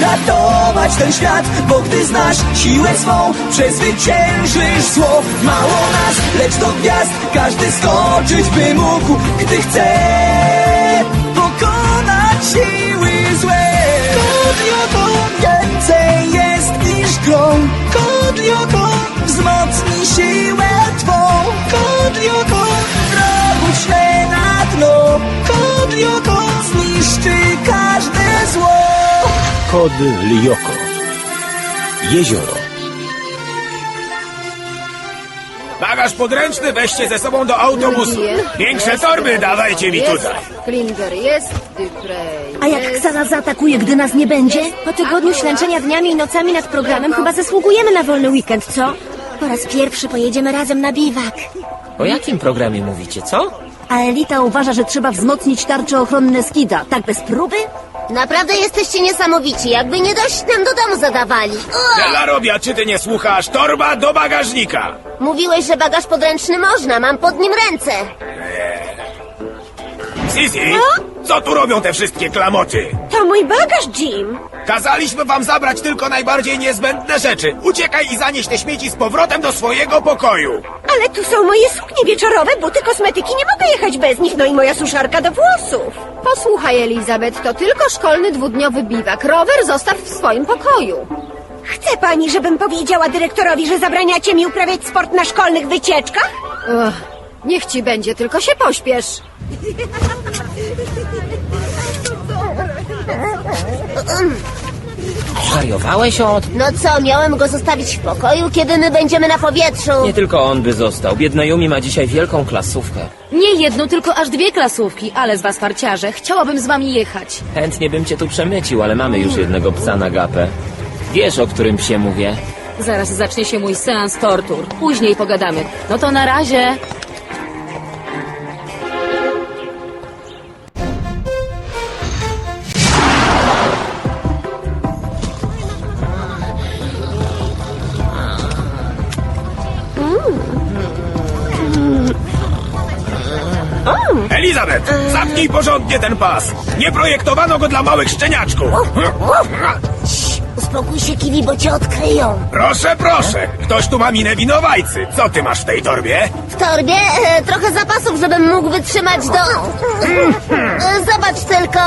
ratować ten świat Bo gdy znasz siłę swą, przezwyciężysz zło. Mało nas, lecz do gwiazd każdy skoczyć by mógł Gdy chce pokonać siły złe. Kodlioko więcej jest niż grą Kodlioko wzmocni siłę twą. Kodlioko wrogów śle na dno. Kodlioko zniszczy każde zło Kod Lioko. Jezioro. Bagaż podręczny weźcie ze sobą do autobusu. Większe torby dawajcie mi tutaj. Klinger jest, A jak Ksana zaatakuje, gdy nas nie będzie? Po tygodniu ślęczenia dniami i nocami nad programem chyba zasługujemy na wolny weekend, co? Po raz pierwszy pojedziemy razem na biwak. O jakim programie mówicie, co? A Elita uważa, że trzeba wzmocnić tarcze ochronne Skida. Tak bez próby? Naprawdę jesteście niesamowici, jakby nie dość nam do domu zadawali. Ugh! Della Robia, czy ty nie słuchasz? Torba do bagażnika. Mówiłeś, że bagaż podręczny można, mam pod nim ręce. Sisi, co tu robią te wszystkie klamoty? To mój bagaż, Jim. Kazaliśmy wam zabrać tylko najbardziej niezbędne rzeczy. Uciekaj i zanieś te śmieci z powrotem do swojego pokoju. Ale tu są moje suknie wieczorowe, buty, kosmetyki. Nie mogę jechać bez nich. No i moja suszarka do włosów. Posłuchaj, Elizabeth, to tylko szkolny dwudniowy biwak. Rower zostaw w swoim pokoju. Chce pani, żebym powiedziała dyrektorowi, że zabraniacie mi uprawiać sport na szkolnych wycieczkach? Ugh, niech ci będzie, tylko się pośpiesz. Zwariowałeś od? No co, miałem go zostawić w pokoju, kiedy my będziemy na powietrzu? Nie tylko on by został. Biedna Yumi ma dzisiaj wielką klasówkę. Nie jedną, tylko aż dwie klasówki, ale z was farciarze. Chciałabym z wami jechać. Chętnie bym cię tu przemycił, ale mamy już jednego psa na gapę. Wiesz, o którym psie mówię? Zaraz zacznie się mój seans tortur. Później pogadamy. No to na razie. Zapnij porządnie ten pas. Nie projektowano go dla małych szczeniaczków. Uspokój się, Kiwi, bo cię odkryją. Proszę, proszę. Ktoś tu ma minę winowajcy. Co ty masz w tej torbie? W torbie e, trochę zapasów, żebym mógł wytrzymać do... E, zobacz tylko.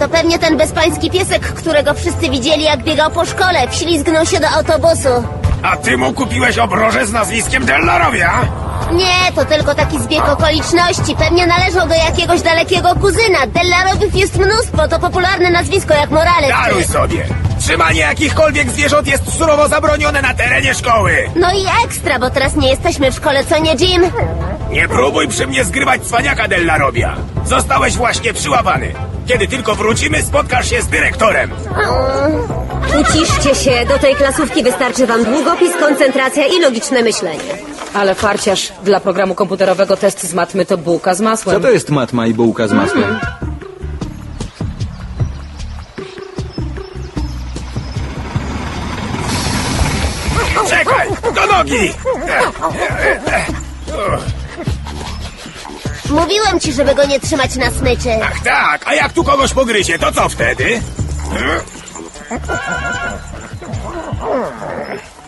To pewnie ten bezpański piesek, którego wszyscy widzieli, jak biegał po szkole. Wślizgnął się do autobusu. A ty mu kupiłeś obroże z nazwiskiem Dellarowia? Nie, to tylko taki zbieg okoliczności. Pewnie należał do jakiegoś dalekiego kuzyna. Dellarowiów jest mnóstwo, to popularne nazwisko jak Morales. Daruj sobie. Trzymanie jakichkolwiek zwierząt jest surowo zabronione na terenie szkoły. No i ekstra, bo teraz nie jesteśmy w szkole, co nie, Jim? Nie próbuj przy mnie zgrywać cwaniaka Dellarobia. Zostałeś właśnie przyłapany. Kiedy tylko wrócimy, spotkasz się z dyrektorem. Uciszcie się, do tej klasówki wystarczy wam długopis, koncentracja i logiczne myślenie. Ale farciarz, dla programu komputerowego test z matmy to bułka z masłem. Co to jest matma i bułka z masłem? Czekaj! Do nogi! Mówiłem ci, żeby go nie trzymać na smyczy. Ach tak, a jak tu kogoś pogryzie, to co wtedy?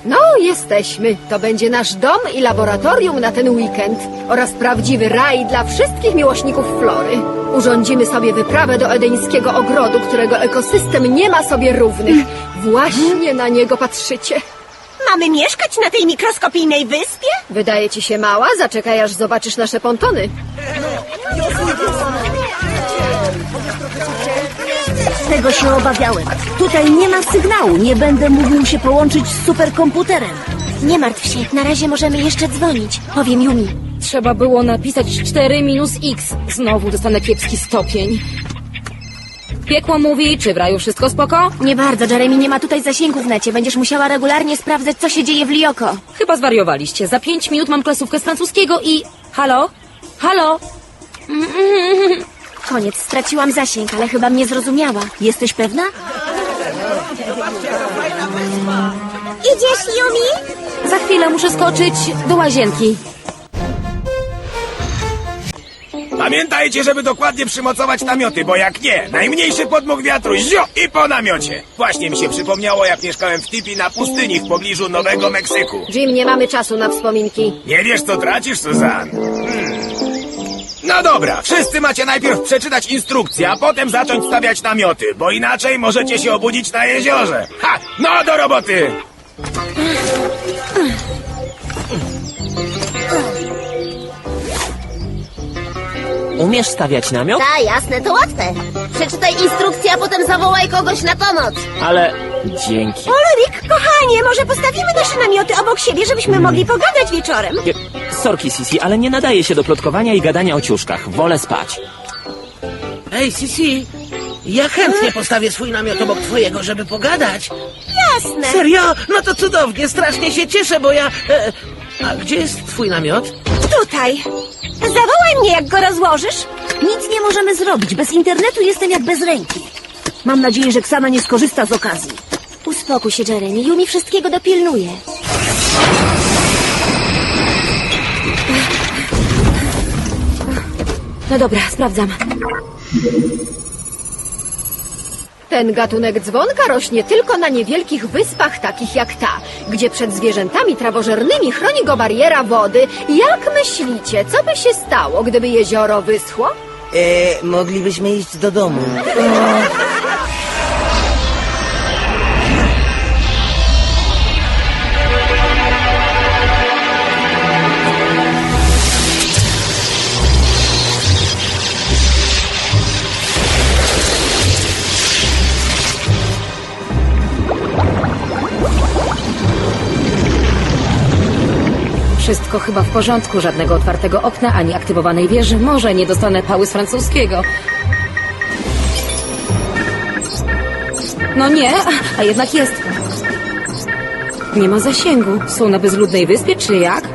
No, jesteśmy. To będzie nasz dom i laboratorium na ten weekend. Oraz prawdziwy raj dla wszystkich miłośników flory. Urządzimy sobie wyprawę do edeńskiego ogrodu, którego ekosystem nie ma sobie równych. Właśnie na niego patrzycie. Mamy mieszkać na tej mikroskopijnej wyspie? Wydaje ci się mała? Zaczekaj, aż zobaczysz nasze pontony. Tego się obawiałem. Tutaj nie ma sygnału. Nie będę mógł się połączyć z superkomputerem. Nie martw się, na razie możemy jeszcze dzwonić. Powiem Yumi. Trzeba było napisać 4 minus x. Znowu dostanę kiepski stopień. Piekło mówi, czy w raju wszystko spoko? Nie bardzo, Jeremy nie ma tutaj zasięgu w necie. Będziesz musiała regularnie sprawdzać, co się dzieje w Lioko. Chyba zwariowaliście. Za 5 minut mam klasówkę z francuskiego i... Halo? Halo? Koniec, straciłam zasięg, ale chyba mnie zrozumiała. Jesteś pewna? Idziesz, Yumi? Za chwilę muszę skoczyć do łazienki. Pamiętajcie, żeby dokładnie przymocować namioty, bo jak nie, najmniejszy podmuch wiatru, zio i po namiocie. Właśnie mi się przypomniało, jak mieszkałem w Tipi na pustyni w pobliżu Nowego Meksyku. Jim, nie mamy czasu na wspominki. Nie wiesz, co tracisz, Suzan? Hmm. No dobra, wszyscy macie najpierw przeczytać instrukcję, a potem zacząć stawiać namioty, bo inaczej możecie się obudzić na jeziorze. Ha! No do roboty! Umiesz stawiać namiot? Ta, jasne, to łatwe. Przeczytaj instrukcję, a potem zawołaj kogoś na pomoc. Ale dzięki. Ulrik, kochanie, może postawimy nasze namioty obok siebie, żebyśmy mogli pogadać wieczorem? Sorki, Sisi, ale nie nadaje się do plotkowania i gadania o ciuszkach. Wolę spać. Ej, Sisi, ja chętnie postawię swój namiot obok twojego, żeby pogadać. Jasne. Serio? No to cudownie, strasznie się cieszę, bo ja... E, a gdzie jest twój namiot? Tutaj. Zawołaj mnie, jak go rozłożysz. Nic nie możemy zrobić. Bez internetu jestem jak bez ręki. Mam nadzieję, że Ksana nie skorzysta z okazji. Uspokój się, Jeremy. Yumi wszystkiego dopilnuje. No dobra, sprawdzam. Ten gatunek dzwonka rośnie tylko na niewielkich wyspach takich jak ta, gdzie przed zwierzętami trawożernymi chroni go bariera wody. Jak myślicie, co by się stało, gdyby jezioro wyschło? E, moglibyśmy iść do domu. Wszystko chyba w porządku, żadnego otwartego okna ani aktywowanej wieży. Może nie dostanę pały z francuskiego. No nie, a jednak jest. Nie ma zasięgu. Są na bezludnej wyspie, czy jak?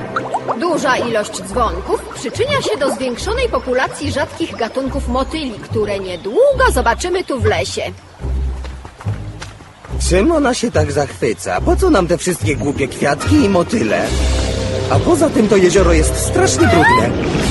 Duża ilość dzwonków przyczynia się do zwiększonej populacji rzadkich gatunków motyli, które niedługo zobaczymy tu w lesie. Czym ona się tak zachwyca? Po co nam te wszystkie głupie kwiatki i motyle? A poza tym to jezioro jest strasznie brudne.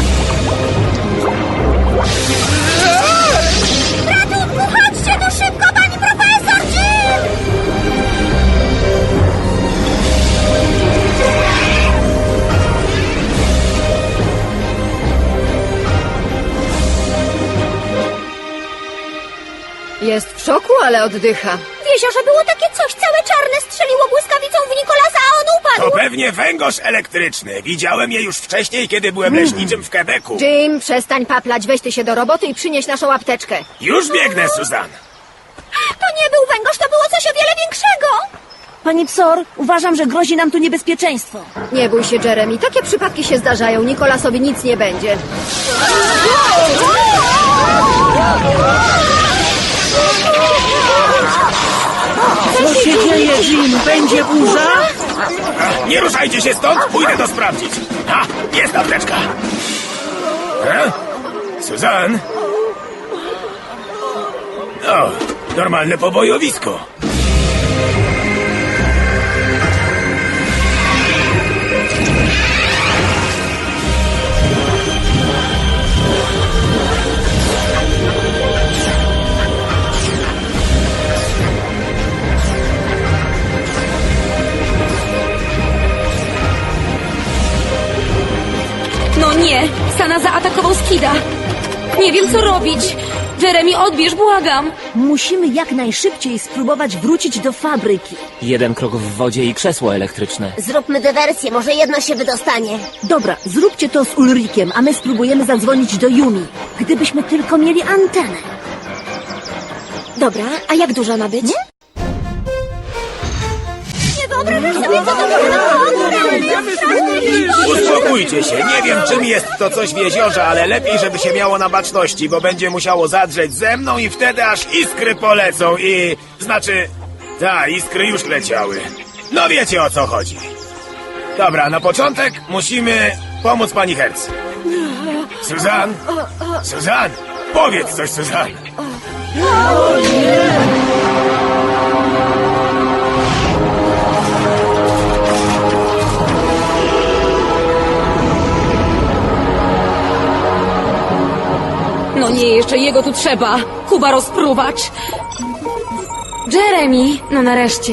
Jest w szoku, ale oddycha. W jeziorze było takie coś, całe czarne strzeliło błyskawicą w Nikolasa, a on To upadł. pewnie węgorz elektryczny. Widziałem je już wcześniej, kiedy byłem leśniczym w Quebecu. Jim, przestań paplać, weź ty się do roboty i przynieś naszą apteczkę. Już biegnę, Suzan. To nie był węgorz, to było coś o wiele większego. Pani Psor, uważam, że grozi nam tu niebezpieczeństwo. Nie bój się, Jeremy, takie przypadki się zdarzają, Nikolasowi nic nie będzie. Co się dzieje, Jim? Będzie burza? Nie ruszajcie się stąd, pójdę to sprawdzić. Ha, jest apteczka. E? Suzan? O, normalne pobojowisko. Sana zaatakował Skida! Nie wiem, co robić! Jeremy, odbierz, błagam! Musimy jak najszybciej spróbować wrócić do fabryki. Jeden krok w wodzie i krzesło elektryczne. Zróbmy dywersję, może jedno się wydostanie. Dobra, zróbcie to z Ulrikiem, a my spróbujemy zadzwonić do Yumi. Gdybyśmy tylko mieli antenę. Dobra, a jak duża ma być? Uspokójcie się, nie wiem czym jest to coś w jeziorze, ale lepiej, żeby się miało na baczności, bo będzie musiało zadrzeć ze mną i wtedy aż iskry polecą i... Znaczy... Ta, iskry już leciały. No wiecie o co chodzi. Dobra, na początek musimy pomóc pani Herz. Suzan? Suzan? Powiedz coś, Suzan. Nie, jeszcze jego tu trzeba. Kuba rozpruwacz. Jeremy, no nareszcie.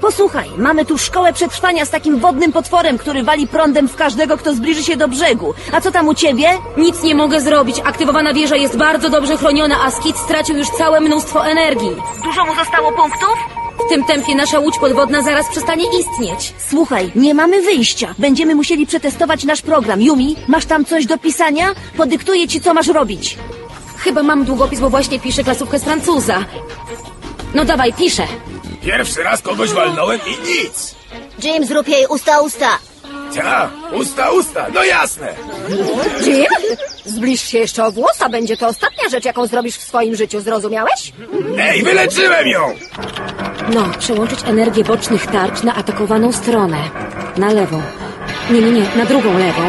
Posłuchaj, mamy tu szkołę przetrwania z takim wodnym potworem, który wali prądem w każdego, kto zbliży się do brzegu. A co tam u ciebie? Nic nie mogę zrobić. Aktywowana wieża jest bardzo dobrze chroniona, a Skid stracił już całe mnóstwo energii. Dużo mu zostało punktów? W tym tempie nasza łódź podwodna zaraz przestanie istnieć. Słuchaj, nie mamy wyjścia. Będziemy musieli przetestować nasz program. Yumi, masz tam coś do pisania? Podyktuję ci, co masz robić. Chyba mam długopis, bo właśnie piszę klasówkę z Francuza. No dawaj, piszę. Pierwszy raz kogoś walnąłem i nic. Jim, zrób jej usta usta. Ta, usta, usta, no jasne. Jim? Zbliż się jeszcze o włosa, będzie to ostatnia rzecz, jaką zrobisz w swoim życiu, zrozumiałeś? Ej, wyleczyłem ją! No, przełączyć energię bocznych tarcz na atakowaną stronę. Na lewą. Nie, nie, nie, na drugą lewą.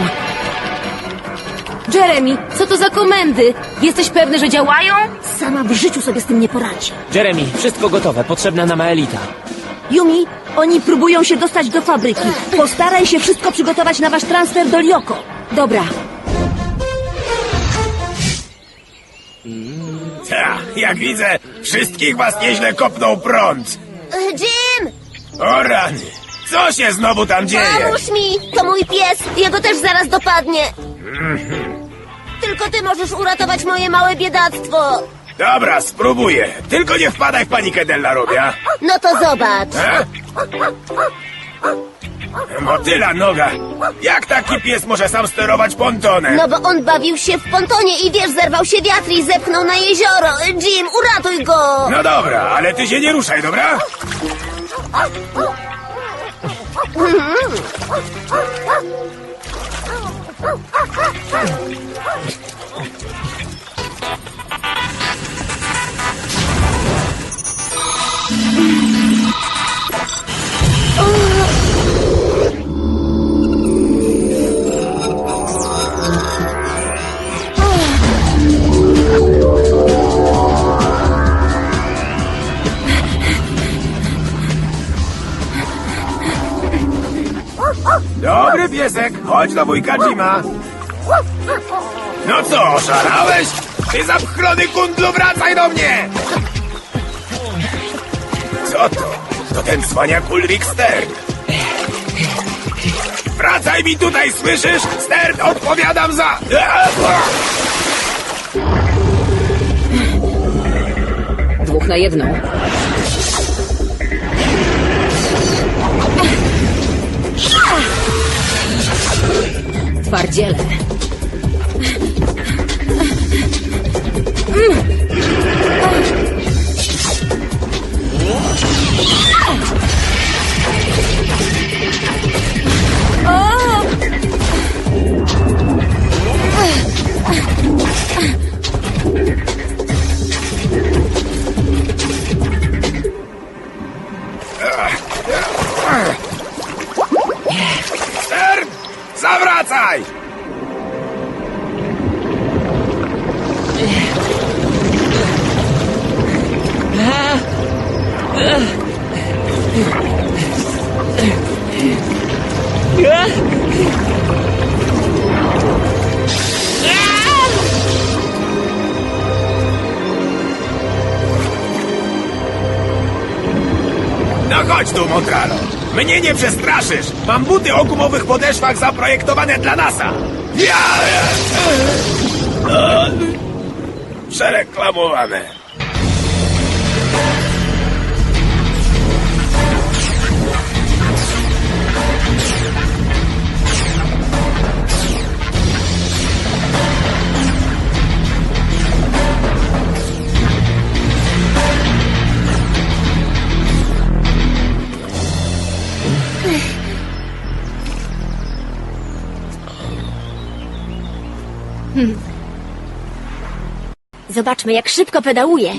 Jeremy, co to za komendy? Jesteś pewny, że działają? Sama w życiu sobie z tym nie poradzi. Jeremy, wszystko gotowe, potrzebna nam Elita. Yumi, oni próbują się dostać do fabryki. Postaraj się wszystko przygotować na wasz transfer do Lioko. Dobra. Ta, jak widzę, wszystkich was nieźle kopnął prąd. E, Jim, O rany, co się znowu tam dzieje? pomóż mi! To mój pies, jego też zaraz dopadnie. Tylko ty możesz uratować moje małe biedactwo. Dobra, spróbuję. Tylko nie wpadaj w panikę, Della Rubia. No to zobacz. E? Motyla noga. Jak taki pies może sam sterować pontonem? No bo on bawił się w pontonie i wiesz, zerwał się wiatr i zepchnął na jezioro. Jim, uratuj go! No dobra, ale ty się nie ruszaj, dobra? Oh! Chodź do wujka Jima. No co, oszalałeś? Ty zapchlony kundlu, wracaj do mnie! Co to? To ten cwaniak Ulrik Stern. Wracaj mi tutaj, słyszysz? Stern, odpowiadam za... Dwóch na jedną. Twardziele. No chodź tu, Montralo. Mnie nie przestraszysz. Mam buty o gumowych podeszwach zaprojektowane dla NASA. Ja... Przereklamowane. Zobaczmy, jak szybko pedałuje.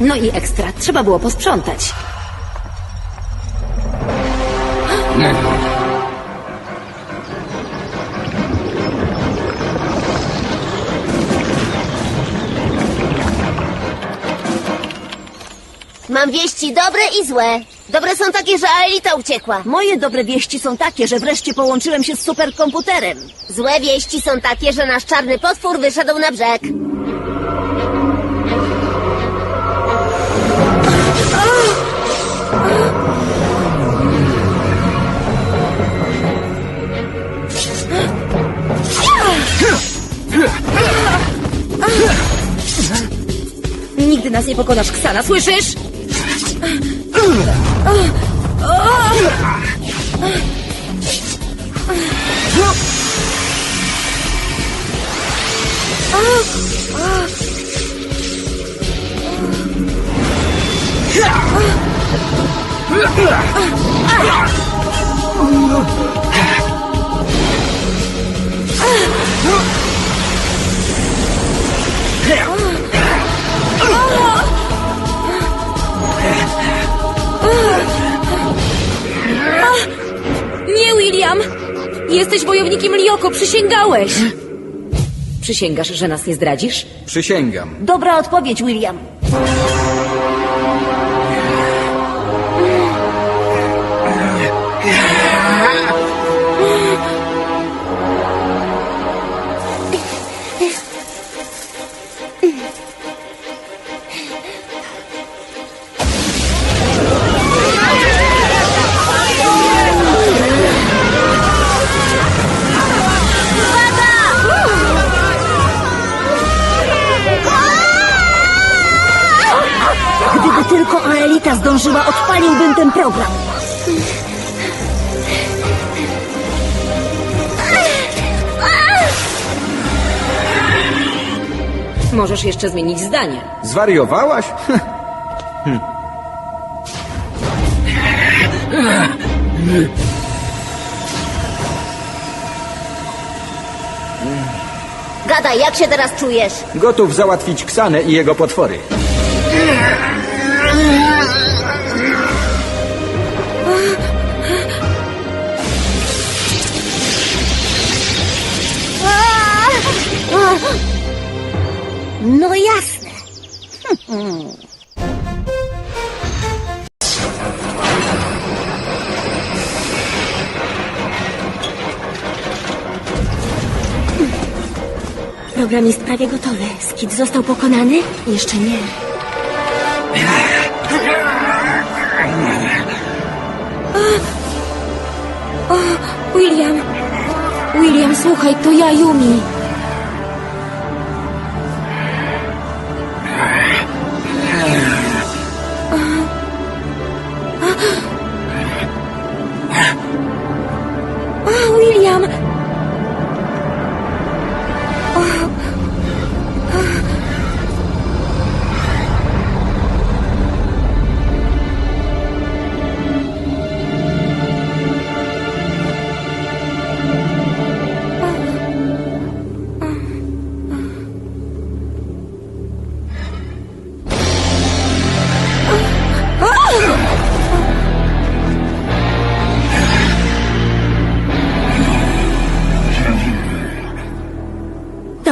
No i ekstra. Trzeba było posprzątać. Mam wieści dobre i złe. Dobre są takie, że Aelita uciekła. Moje dobre wieści są takie, że wreszcie połączyłem się z superkomputerem. Złe wieści są takie, że nasz czarny potwór wyszedł na brzeg. Nigdy nas nie pokonasz, Ksana, słyszysz? Nie, Jesteś wojownikiem Lioko, przysięgałeś! Przysięgasz, że nas nie zdradzisz? Przysięgam. Dobra odpowiedź, William. Program. Możesz jeszcze zmienić zdanie. Zwariowałaś? Gadaj, jak się teraz czujesz? Gotów załatwić Ksanę i jego potwory. No jasne. Program jest prawie gotowy. Skid został pokonany? Jeszcze nie. William! William, słuchaj, to ja, Yumi.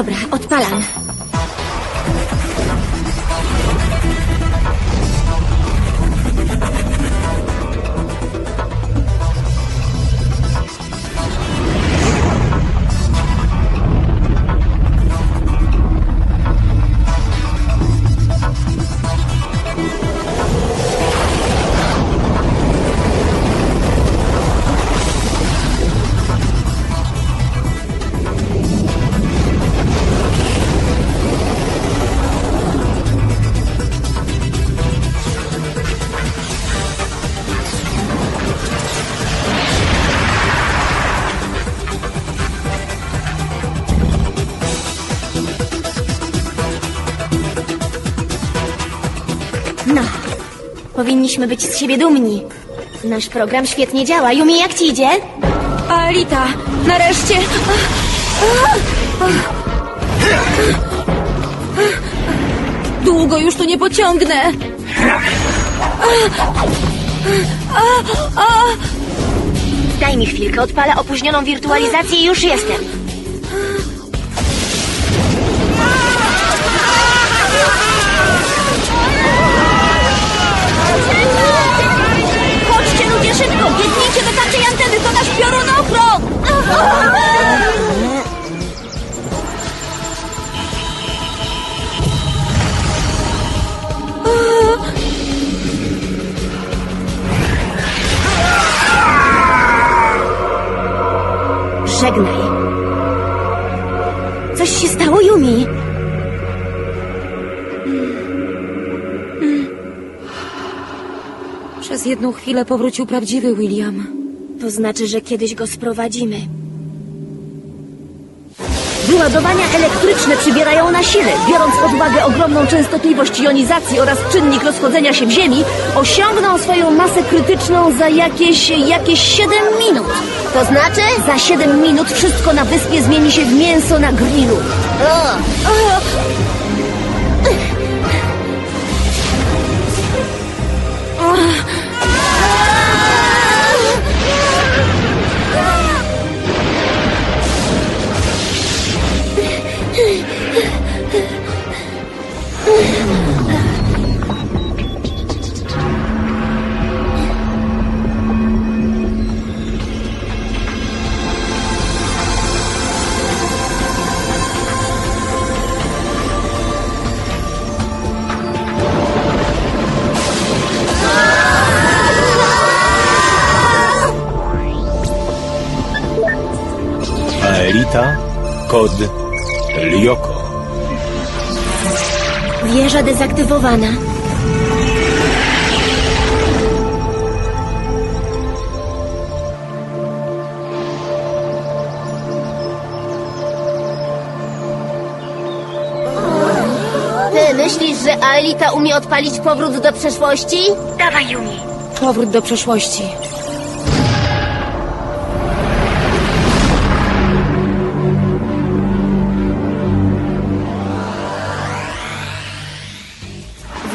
Dobra, odpalam. Powinniśmy być z siebie dumni. Nasz program świetnie działa. Yumi, jak ci idzie? Alita, nareszcie! Długo już tu nie pociągnę. Daj mi chwilkę, odpalę opóźnioną wirtualizację i już jestem. Chwilę powrócił prawdziwy William. To znaczy, że kiedyś go sprowadzimy. Wyładowania elektryczne przybierają na sile. Biorąc pod uwagę ogromną częstotliwość jonizacji oraz czynnik rozchodzenia się w Ziemi, osiągną swoją masę krytyczną za jakieś, jakieś 7 minut. To znaczy? Za 7 minut wszystko na wyspie zmieni się w mięso na grillu. O, Kod Lyoko. Wieża dezaktywowana. ty myślisz, że Aelita umie odpalić powrót do przeszłości? Dawaj, Yumi. Powrót do przeszłości.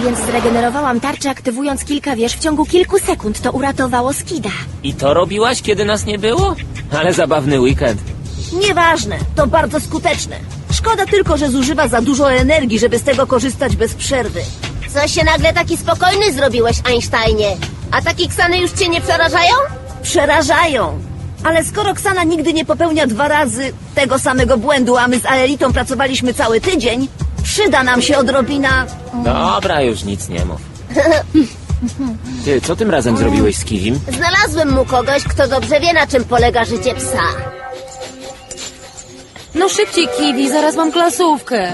Więc zregenerowałam tarczę, aktywując kilka wież w ciągu kilku sekund. To uratowało Skida. I to robiłaś, kiedy nas nie było? Ale zabawny weekend. Nieważne, to bardzo skuteczne. Szkoda tylko, że zużywa za dużo energii, żeby z tego korzystać bez przerwy. Co się nagle taki spokojny zrobiłeś, Einsteinie? Ataki Ksany już cię nie przerażają? Przerażają. Ale skoro Ksana nigdy nie popełnia dwa razy tego samego błędu, a my z Aelitą pracowaliśmy cały tydzień, przyda nam się odrobina... Dobra, już nic nie mów. Ty, co tym razem zrobiłeś z Kiwim? Znalazłem mu kogoś, kto dobrze wie, na czym polega życie psa. No szybciej, Kiwi, zaraz mam klasówkę.